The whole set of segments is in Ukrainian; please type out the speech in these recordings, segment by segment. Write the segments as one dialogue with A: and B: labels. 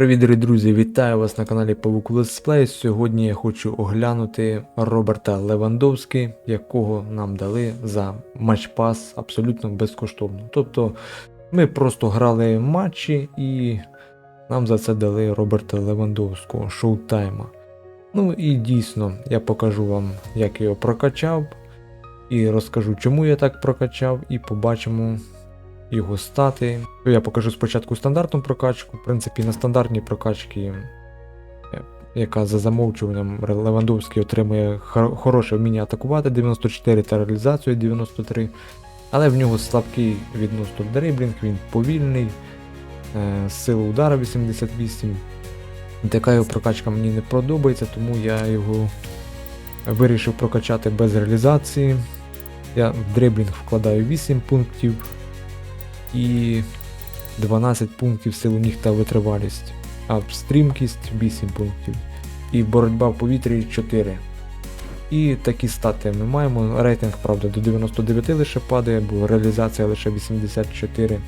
A: Привіт, дорогі друзі! Вітаю вас на каналі Павук Play. Сьогодні я хочу оглянути Роберта Левандовський, якого нам дали за матчпас абсолютно безкоштовно. Тобто ми просто грали матчі і нам за це дали Роберта Левандовського шоутайма. Ну і дійсно, я покажу вам, як його прокачав, і розкажу, чому я так прокачав, і побачимо його стати. Я покажу спочатку стандартну прокачку. В принципі, на стандартній прокачці, е, яка за замовчуванням Левандовський отримує хороше вміння атакувати 94 та реалізацію 93. Але в нього слабкий відносно дриблінг, він повільний, е, сила удара 88. Така його прокачка мені не подобається, тому я його вирішив прокачати без реалізації. Я в дриблінг вкладаю 8 пунктів і 12 пунктів силу ніг та витривалість, а стрімкість 8 пунктів. І боротьба в повітрі 4. І такі стати ми маємо. Рейтинг, правда, до 99 лише падає, бо реалізація лише 84.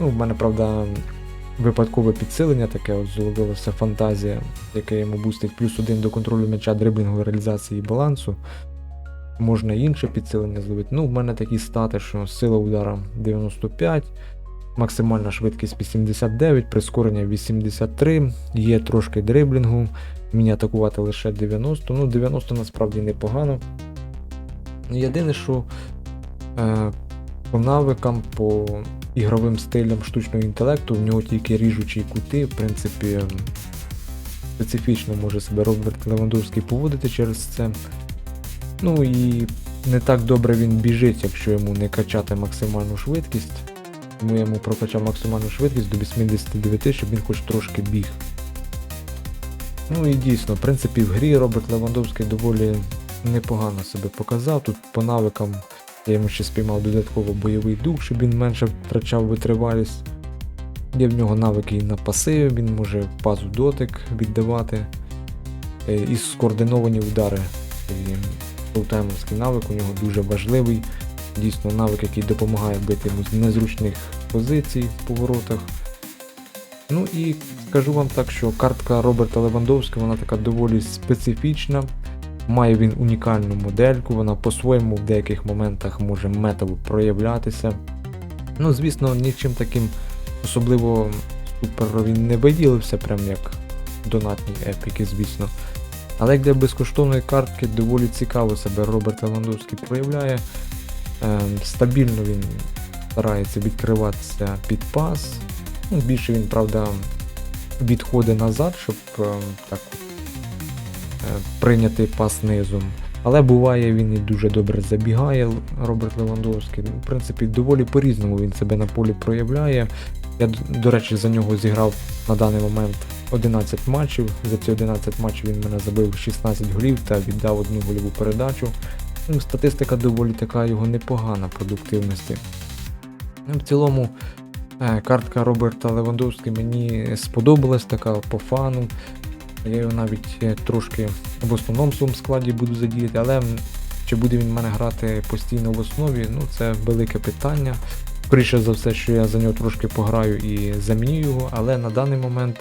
A: Ну, в мене, правда, випадкове підсилення таке от з'явилося фантазія, яке йому бустить плюс один до контролю м'яча, дриблінгу, реалізації і балансу. Можна інше підсилення зловити. Ну, в мене такі стати, що сила удара 95, максимальна швидкість 89, прискорення 83, є трошки дриблінгу, мені атакувати лише 90. Ну, 90 насправді непогано. Єдине, що е, по навикам, по ігровим стилям штучного інтелекту, в нього тільки ріжучі кути, в принципі, ем, специфічно може себе Роберт Левандовський поводити через це. Ну і не так добре він біжить, якщо йому не качати максимальну швидкість. Тому я йому прокачав максимальну швидкість до 89, щоб він хоч трошки біг. Ну і дійсно, в принципі, в грі Роберт Левандовський доволі непогано себе показав. Тут по навикам я йому ще спіймав додатково бойовий дух, щоб він менше втрачав витривалість. Є в нього навики і на паси, він може пазу дотик віддавати. Е, І скоординовані удари. І фултаймовський навик у нього дуже важливий. Дійсно навик, який допомагає бити з незручних позицій в поворотах. Ну і скажу вам так, що картка Роберта Левандовського вона така доволі специфічна. Має він унікальну модельку, вона по-своєму в деяких моментах може метово проявлятися. Ну, звісно, нічим таким особливо супер він не виділився, прям як донатні епіки, звісно. Але як для безкоштовної картки доволі цікаво себе Роберт Левандовський проявляє. Ем, стабільно він старається відкриватися під пас. Ну, більше він, правда, відходить назад, щоб ем, так е, прийняти пас низом. Але буває він і дуже добре забігає, Роберт Левандовський. В принципі, доволі по-різному він себе на полі проявляє. Я, до речі, за нього зіграв на даний момент 11 матчів. За ці 11 матчів він мене забив 16 голів та віддав одну гольову передачу. Ну, статистика доволі така його непогана продуктивності. Ну, в цілому, е, картка Роберта Левандовський мені сподобалась така по фану. Я його навіть е, трошки в основному своєму складі буду задіяти, але чи буде він в мене грати постійно в основі, ну це велике питання. Скоріше за все, що я за нього трошки пограю і заміню його, але на даний момент,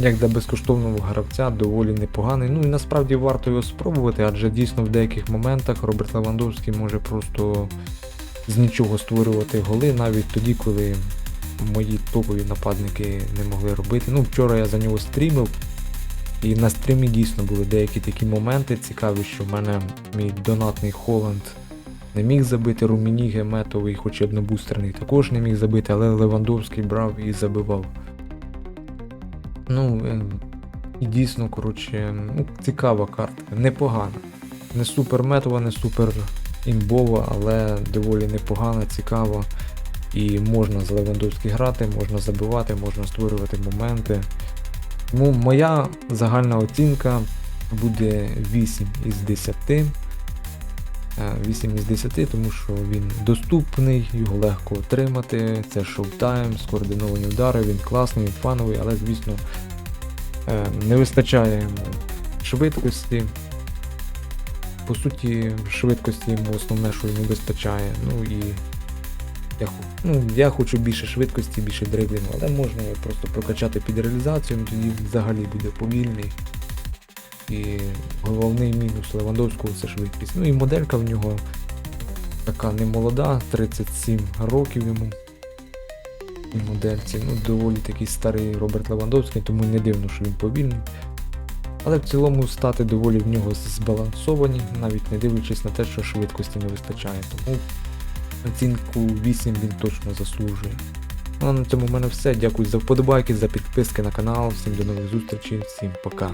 A: як для безкоштовного гравця, доволі непоганий. Ну і насправді варто його спробувати, адже дійсно в деяких моментах Роберт Левандовський може просто з нічого створювати голи, навіть тоді, коли мої топові нападники не могли робити. Ну, вчора я за нього стрімив. І на стрімі дійсно були деякі такі моменти цікаві, що в мене мій донатний Холланд не міг забити, Румініге метовий, хоч однобустерний, також не міг забити, але Левандовський брав і забивав. Ну, е, і дійсно, коротше, ну, цікава картка, непогана. Не супер метова, не супер імбова, але доволі непогана, цікава. І можна з Левандовським грати, можна забивати, можна створювати моменти. Тому моя загальна оцінка буде 8 із 10. Е, 8 із 10, тому що він доступний, його легко отримати. Це шоутайм, скоординовані удари, він класний, він фановий, але, звісно, е, не вистачає швидкості. По суті, швидкості йому основне, що йому вистачає. Ну і Я, ну, я хочу більше швидкості, більше дриблінгу, але можна його просто прокачати під реалізацію, тоді взагалі буде повільний. І головний мінус Левандовського це швидкість. Ну і моделька в нього така не молода, 37 років йому. І модельці. Ну, доволі такий старий Роберт Левандовський, тому не дивно, що він повільний. Але в цілому стати доволі в нього збалансовані, навіть не дивлячись на те, що швидкості не вистачає. Тому оцінку 8 він точно заслужує. Ну а на цьому в мене все. Дякую за вподобайки, за підписки на канал. Всім до нових зустрічей, всім пока.